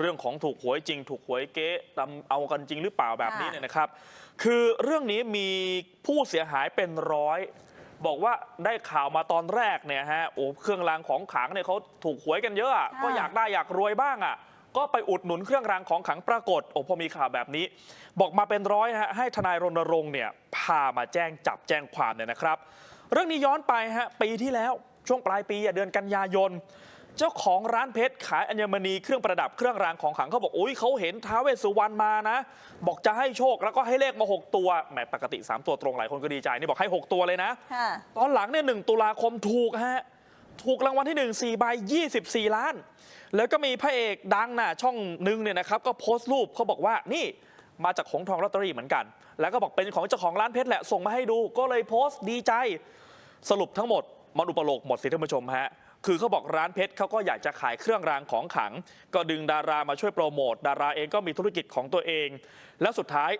เรื่องของถูกหวยจริง ถูกหวยเก๊ตำเอากันจริงหรือเปล่าแบบนี้ค่ะเนี่ยนะครับ คือเรื่องนี้มีผู้เสียหายเป็นร้อย บอกว่าได้ข่าวมาตอนแรกเนี่ยฮะโอ้เครื่องรางของขลังเนี่ยเขาถูกหวยกันเยอะอะก็อยากได้อยากรวยบ้างอะก็ไปอุดหนุนเครื่องรางของขลังปรากฏโอ้พอมีข่าวแบบนี้ บอกมาเป็นร้อยฮะให้ทนายรณรงค์เนี่ยพามาแจ้งจับแจ้งความเนี่ยนะครับ เรื่องนี้ย้อนไปฮะปีที่แล้วช่วงปลายปีอะเดือนกันยายน เจ้าของร้านเพชรขายอัญมณีเครื่องประดับเครื่องรางของขลังเขาบอกอุ้ยเขาเห็นท้าวเวสสุวรรณมานะ บอกจะให้โชคแล้วก็ให้เลขมา 6 ตัวแหมปกติ 3 ตัวตรงหลายคนก็ดีใจนี่บอกให้ 6 ตัวเลยนะค่ะตอนหลังเนี่ยหตุลาคมถูกฮะถูกรางวัลที่1 4ใบ24 ล้าน แล้วก็มีพระเอกดังน่ะช่องหนึงเนี่ยนะครับก็โพสต์รูปเขาบอกว่านี่มาจากของทองลอตเตอรี่เหมือนกัน แล้วก็บอกเป็นของเจ้าของร้านเพชรแหละส่งมาให้ดูก็เลยโพสต์ดีใจ สรุปทั้งหมดมันอุปโลกหมดสิท่านผู้ชมฮะ คือเขาบอกร้านเพชรเขาก็อยากจะขายเครื่องรางของขลัง ก็ดึงดารามาช่วยโปรโมท ดาราเองก็มีธุรกิจของตัวเอง แล้วสุดท้าย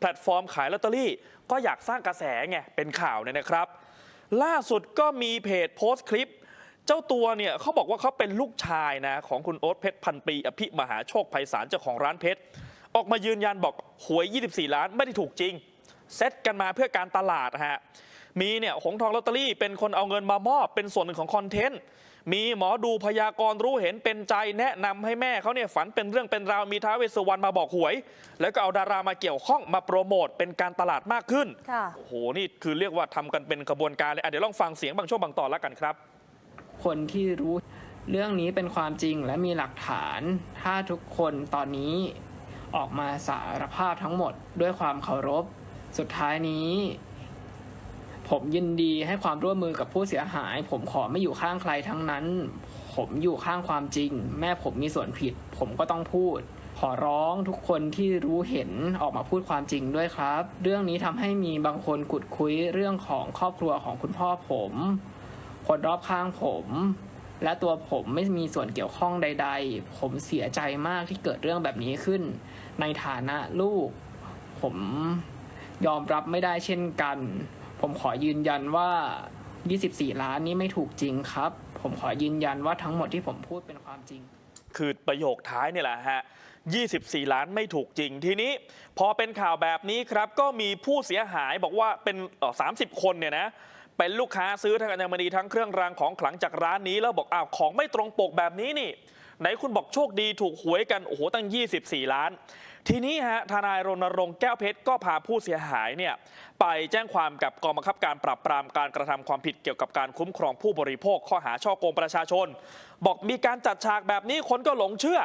แพลตฟอร์มขายลอตเตอรี่ ก็อยากสร้างกระแสไงเป็นข่าวเนี่ยนะครับ ล่าสุดก็มีเพจโพสต์คลิป เจ้าตัวเนี่ยเขาบอกว่าเขาเป็นลูกชายนะของคุณโอ๊ตเพชรพันปี อภิมหาโชคไพศาลเจ้าของร้านเพชรออกมายืนยันบอกหวย 24 ล้านไม่ได้ถูกจริงเซตกันมาเพื่อการตลาดฮะ มีเนี่ยหงทองลอตเตอรี่เป็นคนเอาเงินมามอบเป็นส่วนหนึ่งของคอนเทนต์มีหมอดูพยากรณ์รู้เห็นเป็นใจแนะนำให้แม่เขาเนี่ยฝันเป็นเรื่องเป็นราวมีท้าวเวสสุวรรณมาบอกหวย แล้วก็เอาดารามาเกี่ยวข้องมาโปรโมทเป็นการตลาดมากขึ้นค่ะโอ้โหนี่คือเรียกว่าทำกันเป็นกระบวนการเลยอะเดี๋ยวลองฟังเสียงบางช่วงบางตอนแล้วกันครับ คนที่รู้เรื่องนี้เป็นความจริงและมีหลักฐาน ถ้าทุกคนตอนนี้ออกมาสารภาพทั้งหมดด้วยความเคารพ สุดท้ายนี้ ผมยินดีให้ความร่วมมือกับผู้เสียหาย ผมขอไม่อยู่ข้างใครทั้งนั้น ผมอยู่ข้างความจริง แม่ผมมีส่วนผิด ผมก็ต้องพูด ขอร้องทุกคนที่รู้เห็นออกมาพูดความจริงด้วยครับ เรื่องนี้ทำให้มีบางคนขุดคุยเรื่องของครอบครัวของคุณพ่อผม คนรอบข้างผม และตัวผมไม่มีส่วนเกี่ยวข้องใด ๆ ผมเสียใจมากที่เกิดเรื่องแบบนี้ขึ้น ในฐานะลูก ผมยอมรับไม่ได้เช่นกัน ผมขอยืนยันว่า 24 ล้านนี้ไม่ถูกจริงครับ ผมขอยืนยันว่าทั้งหมดที่ผมพูดเป็นความจริง คือประโยคท้ายนี่แหละฮะ 24 ล้านไม่ถูกจริง ทีนี้พอเป็นข่าวแบบนี้ครับ ก็มีผู้เสียหายบอกว่าเป็น30คนเนี่ยนะเป็นลูกค้าซื้อทั้งอัญมณีทั้งเครื่องรางของขลังจากร้านนี้แล้วบอกอ้าวของไม่ตรงปกแบบนี้นี่ ไหนคุณบอกโชคดีถูกหวยกัน โอ้โห ตั้ง 24 ล้าน ทีนี้ฮะทนายรณรงค์แก้วเพชรก็พาผู้เสียหายเนี่ยไปแจ้งความกับกองบังคับการปราบปรามการกระทำความผิดเกี่ยวกับการคุ้มครองผู้บริโภคข้อหาช่อโกงประชาชน บอกมีการจัดฉากแบบนี้คนก็หลงเชื่อ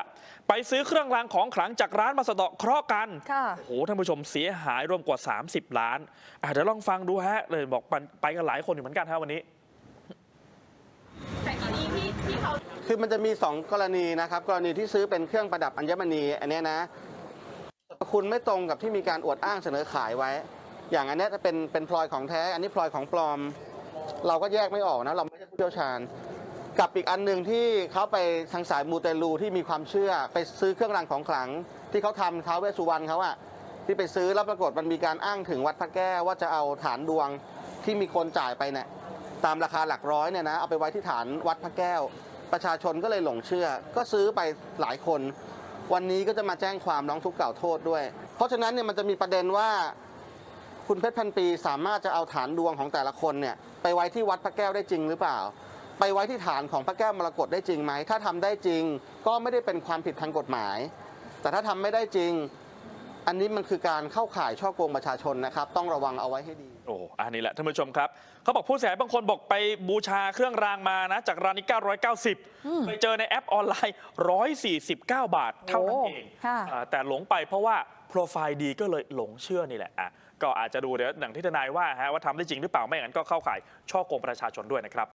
ไปซื้อเครื่องรางของขลังจากร้านมาสะเดาะเคราะห์กันค่ะโอ้โหท่านผู้ชมเสียหายรวมกว่า 30 ล้านอะเดี๋ยวลองฟังดูฮะเลยบอกมันไปกันหลายคนอยู่เหมือนกันฮะวันนี้ คือมันจะมี 2 กรณีนะครับกรณีที่ซื้อเป็นเครื่องประดับอัญมณีอันเนี้ยนะคุณไม่ตรงกับที่มีการอวดอ้างเสนอขายไว้ อย่างอันเนี้ยจะเป็นเป็นพลอยของแท้ อันนี้พลอยของปลอม เราก็แยกไม่ออกนะเราไม่ใช่ผู้เชี่ยวชาญ กับอีกอันหนึ่งที่เขาไปทางสายมูเตลูที่มีความเชื่อ ไปซื้อเครื่องรางของขลัง ที่เขาทำท้าวเวสสุวรรณเขาอะที่ไปซื้อแล้วปรากฏมันมีการอ้างถึงวัดพระแก้วว่าจะเอาฐานดวงที่มีคนจ่ายไปเนี่ยตามราคาหลักร้อยเนี่ยนะเอาไปไว้ที่ฐานวัดพระแก้ว ประชาชนก็เลยหลงเชื่อ ก็ซื้อไปหลายคน วันนี้ก็จะมาแจ้งความร้องทุกข์กล่าวโทษด้วย เพราะฉะนั้นเนี่ยมันจะมีประเด็นว่าคุณเพชรพันปีสามารถจะเอาฐานดวงของแต่ละคนเนี่ยไปไว้ที่วัดพระแก้วได้จริงหรือเปล่า ไปไว้ที่ฐานของพระแก้วมรกตได้จริงไหม ถ้าทำได้จริงก็ไม่ได้เป็นความผิดทางกฎหมาย แต่ถ้าทำไม่ได้จริง อันนี้มันคือการเข้าข่ายช่อโกงประชาชนนะครับ ต้องระวังเอาไว้ให้ดี โอ้อันนี้แหละท่านผู้ชมครับเขาบอกผู้เสียหายบางคนบอกไปบูชาเครื่องรางมานะ จากร้านนี้990 ไปเจอในแอปออนไลน์ 149 บาท เท่านั้นเองโอ้ค่ะอ่าแต่หลงไปเพราะว่าโปรไฟล์ดีก็เลยหลงเชื่อนี่แหละอะก็อาจจะดูเดี๋ยวอย่างที่ทนายว่าฮะว่าทำได้จริงหรือเปล่าไม่อย่างนั้นก็เข้าข่ายช่อโกงประชาชนด้วยนะครับ